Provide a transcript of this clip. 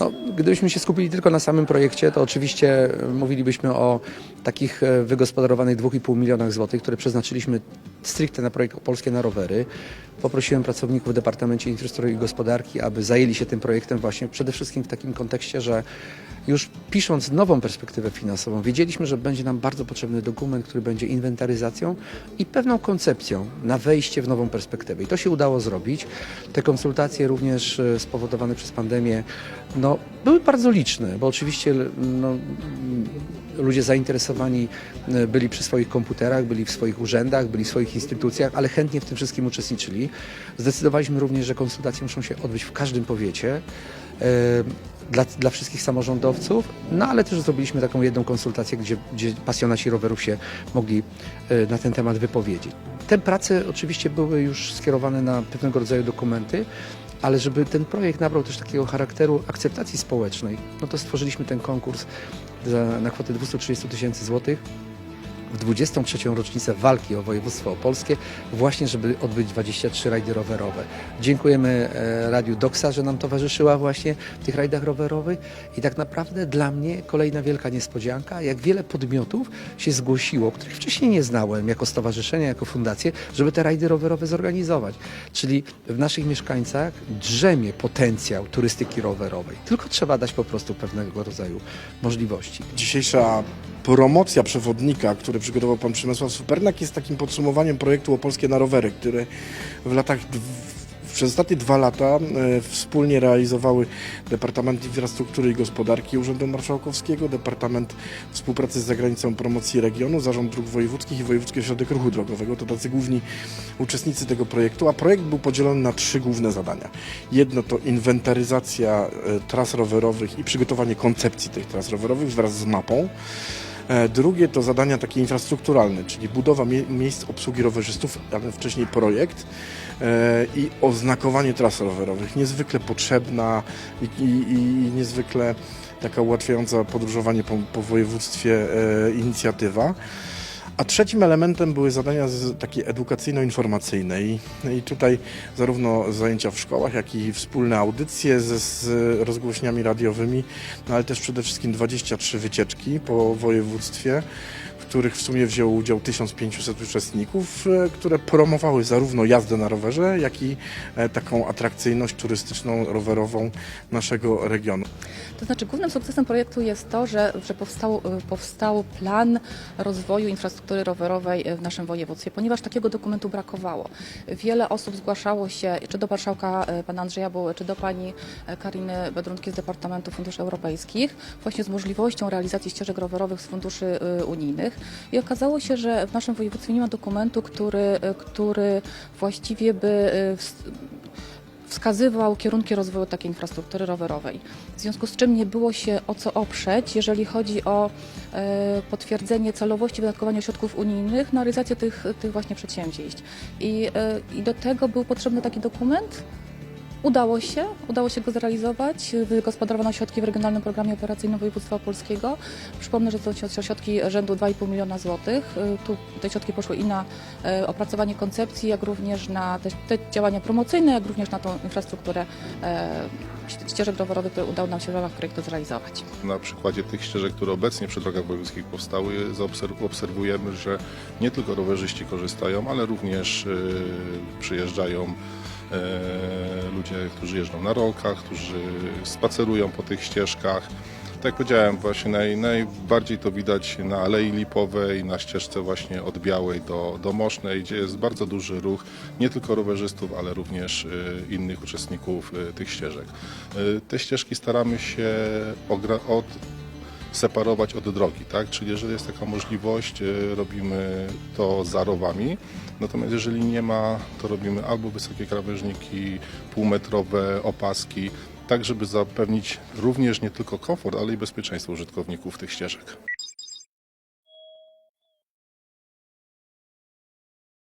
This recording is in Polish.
No, gdybyśmy się skupili tylko na samym projekcie, to oczywiście mówilibyśmy o takich e, wygospodarowanych 2,5 milionach złotych, które przeznaczyliśmy stricte na projekt Polskie na rowery. Poprosiłem pracowników w Departamencie Infrastruktury i Gospodarki, aby zajęli się tym projektem właśnie przede wszystkim w takim kontekście, że już pisząc nową perspektywę finansową, wiedzieliśmy, że będzie nam bardzo potrzebny dokument, który będzie inwentaryzacją i pewną koncepcją na wejście w nową perspektywę. I to się udało zrobić. Te konsultacje również e, spowodowane przez pandemię no, były bardzo liczne, bo oczywiście no, ludzie zainteresowani e, byli przy swoich komputerach, byli w swoich urzędach, byli w swoich instytucjach, ale chętnie w tym wszystkim uczestniczyli. Zdecydowaliśmy również, że konsultacje muszą się odbyć w każdym powiecie. E, Dla, dla wszystkich samorządowców, no ale też zrobiliśmy taką jedną konsultację, gdzie, gdzie pasjonaci rowerów się mogli e, na ten temat wypowiedzieć. Te prace oczywiście były już skierowane na pewnego rodzaju dokumenty, ale żeby ten projekt nabrał też takiego charakteru akceptacji społecznej, no to stworzyliśmy ten konkurs za, na kwotę 230 tysięcy złotych w 23. rocznicę walki o województwo opolskie, właśnie żeby odbyć 23 rajdy rowerowe. Dziękujemy e, Radiu Doksa, że nam towarzyszyła właśnie w tych rajdach rowerowych i tak naprawdę dla mnie kolejna wielka niespodzianka, jak wiele podmiotów się zgłosiło, których wcześniej nie znałem, jako stowarzyszenia, jako fundacje, żeby te rajdy rowerowe zorganizować. Czyli w naszych mieszkańcach drzemie potencjał turystyki rowerowej, tylko trzeba dać po prostu pewnego rodzaju możliwości. Dzisiejsza promocja przewodnika, który przygotował pan Przemysław Supernak jest takim podsumowaniem projektu Opolskie na rowery, który w latach przez ostatnie dwa lata e, wspólnie realizowały Departament Infrastruktury i Gospodarki Urzędu Marszałkowskiego, Departament Współpracy z Zagranicą Promocji Regionu, Zarząd Dróg Wojewódzkich i Wojewódzki Ośrodek Ruchu Drogowego. To tacy główni uczestnicy tego projektu, a projekt był podzielony na trzy główne zadania. Jedno to inwentaryzacja e, tras rowerowych i przygotowanie koncepcji tych tras rowerowych wraz z mapą. E, Drugie to zadania takie infrastrukturalne, czyli budowa mie- miejsc obsługi rowerzystów, ale wcześniej projekt e, i oznakowanie tras rowerowych. Niezwykle potrzebna i, i, i niezwykle taka ułatwiająca podróżowanie po, po województwie e, inicjatywa. A trzecim elementem były zadania z, takie edukacyjno-informacyjne i, i tutaj zarówno zajęcia w szkołach, jak i wspólne audycje ze, z rozgłośniami radiowymi, no ale też przede wszystkim 23 wycieczki po województwie, których w sumie wzięło udział 1500 uczestników, e, które promowały zarówno jazdę na rowerze, jak i e, taką atrakcyjność turystyczną, rowerową naszego regionu. To znaczy głównym sukcesem projektu jest to, że, że powstał, powstał plan rozwoju infrastruktury rowerowej w naszym województwie, ponieważ takiego dokumentu brakowało. Wiele osób zgłaszało się, czy do marszałka e, pana Andrzeja Buły, czy do pani e, Kariny Bedrunki z Departamentu Funduszy Europejskich, właśnie z możliwością realizacji ścieżek rowerowych z funduszy e, unijnych. I okazało się, że w naszym województwie nie ma dokumentu, który, który właściwie by ws- wskazywał kierunki rozwoju takiej infrastruktury rowerowej. W związku z czym nie było się o co oprzeć, jeżeli chodzi o e, potwierdzenie celowości wydatkowania środków unijnych na realizację tych, tych właśnie przedsięwzięć. I, e, I do tego był potrzebny taki dokument. Udało się, udało się go zrealizować. Wygospodarowano środki w Regionalnym Programie Operacyjnym Województwa Opolskiego. Przypomnę, że to są środki rzędu 2,5 miliona złotych. Y, Tu te środki poszły i na e, opracowanie koncepcji, jak również na te, te działania promocyjne, jak również na tą infrastrukturę ści- ścieżek rowerowych, które udało nam się w ramach projektu zrealizować. Na przykładzie tych ścieżek, które obecnie przy drogach wojewódzkich powstały, obserwujemy, że nie tylko rowerzyści korzystają, ale również y, przyjeżdżają y, ludzie, którzy jeżdżą na rolkach, którzy spacerują po tych ścieżkach. Tak jak powiedziałem, właśnie naj, najbardziej to widać na Alei Lipowej, na ścieżce właśnie od Białej do, do Mosznej, gdzie jest bardzo duży ruch nie tylko rowerzystów, ale również y, innych uczestników y, tych ścieżek. Te ścieżki staramy się od, separować od drogi, tak? Czyli jeżeli jest taka możliwość, y, robimy to za rowami, natomiast jeżeli nie ma, to robimy albo wysokie krawężniki, półmetrowe opaski, tak żeby zapewnić również nie tylko komfort, ale i bezpieczeństwo użytkowników tych ścieżek.